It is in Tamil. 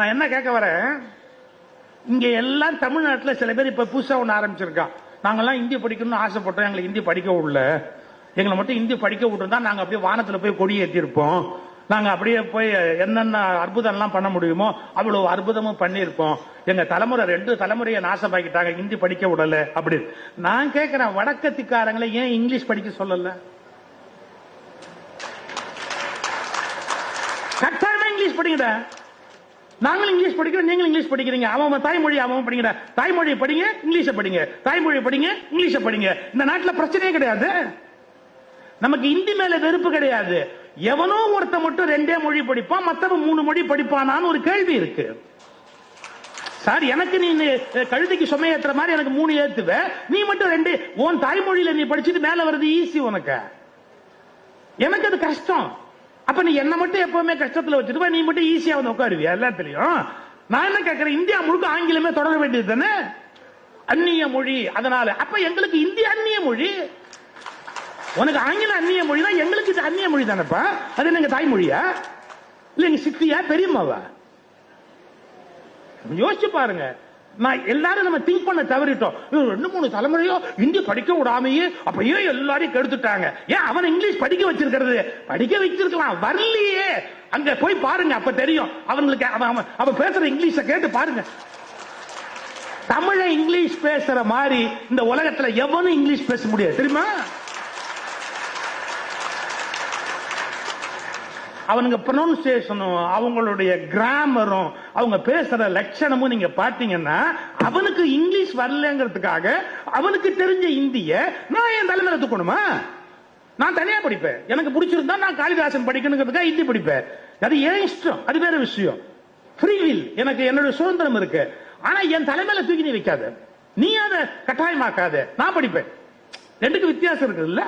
நான் என்ன கேட்க வரேன்? இங்க எல்லாம் தமிழ்நாட்டில் சில பேர் இப்ப புதுசா ஒண்ணு ஆரம்பிச்சிருக்கான் நாங்கெல்லாம் இந்தி படிக்கணும்னு ஆசைப்பட்டோம். எங்களை இந்தி படிக்க விடல. எங்களை மட்டும் இந்தி படிக்க விட்டுருந்தா நாங்க அப்படியே வானத்துல போய் கொடி ஏற்றிருப்போம் நாங்க அப்படியே போய் என்னென்ன அற்புதம் எல்லாம் பண்ண முடியுமோ அவ்வளவு அற்புதமும் பண்ணியிருப்போம். எங்க தலைமுறை ரெண்டு தலைமுறையை நாசமாக்கிட்டாங்க. இந்தி படிக்க விடல அப்படி. நான் கேட்கிறேன் வடக்கத்திக்காரங்களை ஏன் இங்கிலீஷ் படிக்க சொல்லல? கட்டாயமா இங்கிலீஷ் படிங்கடா நாங்களும் இங்கிலீஷ் படிக்கிறோம் நீங்களும் இங்கிலீஷ் படிக்கிறீங்க. அவன் தாய்மொழி அவன் படிக்கிற. தாய்மொழியை படிங்க இங்கிலீஷை படிங்க. தாய்மொழியை படிங்க இங்கிலீஷை படிங்க. இந்த நாட்டில் பிரச்சனையே கிடையாது. நமக்கு இந்தி மேல வெறுப்பு கிடையாது. எவனோ ஒருத்த மட்டும் ரெண்டே மொழி படிப்பான் மத்தவன் மூணு மொழி படிப்பானான்னு ஒரு கேள்வி இருக்கு. சார் எனக்கு நீ அஹ், கழுதைக்கு சுமையேத்துற மாதிரி எனக்கு மூணு ஏத்துவ. நீ மட்டும் ரெண்டு உன் தாய்மொழியில நீ படிச்சுட்டு மேல வர்றது ஈஸி உனக்கு. எனக்கு அது கஷ்டம். அப்ப நீ என்ன மட்டும் எப்பவுமே கஷ்டத்துல வச்சுட்டு நீ மட்டும் ஈஸியா வந்து உட்காருவியா? எல்லாத்துலயும் நான் என்ன கேட்கிறேன் இந்தியா முழுக்க ஆங்கிலமே தொடர வேண்டியது தானே? அந்நிய மொழி. அதனால அப்ப எங்களுக்கு இந்திய அந்நிய மொழி? உனக்கு ஆங்கில அந்நிய மொழி தான் எங்களுக்கு இது அந்நிய மொழி தானப்பா. அது எங்க தாய்மொழியா இல்ல எங்க சித்தியா பெரியம்மாவா? யோசிச்சு பாருங்க. எல்லாரும் நம்ம திங்க் பண்ண தவறிட்டோம். ரெண்டு மூணு தலைமுறையோ இந்தி படிக்க விடாமையே அப்பயே எல்லாரையும் கெடுத்துட்டாங்க. ஏன் அவன் இங்கிலீஷ் படிக்க வச்சிருக்கிறது? படிக்க வச்சிருக்கலாம். வரலையே. அங்க போய் பாருங்க அப்ப தெரியும். அவங்களுக்கு அவன் அவன் பேசுற இங்கிலீஷ கேட்டு பாருங்க. தமிழ இங்கிலீஷ் பேசுற மாதிரி இந்த உலகத்துல எவனும் இங்கிலீஷ் பேச முடியாது. தெரியுமா? அவனுங்க ப்ரொனன்சியேஷனும் அவங்களுடைய கிராமரும் அவங்க பேசுற லட்சணமும் நீங்க பாத்தீங்கன்னா அவனுக்கு இங்கிலீஷ் வரலங்கிறதுக்காக அவனுக்கு தெரிஞ்ச இந்திய நான் என் தலைமையில தூக்கணுமா? நான் தனியா படிப்பேன். எனக்கு பிடிச்சிருந்தா நான் காளிதாசன் படிக்கணுங்கிறதுக்காக ஹிந்தி படிப்பேன். அது ஏன் இஷ்டம்? அது வேற விஷயம். ஃப்ரீவில் எனக்கு என்னோட சுதந்திரம் இருக்கு. ஆனா என் தலைமையில தூக்கி நீ வைக்காத. நீ அதை கட்டாயமாக்காத. நான் படிப்பேன். ரெண்டுக்கு வித்தியாசம் இருக்குல்ல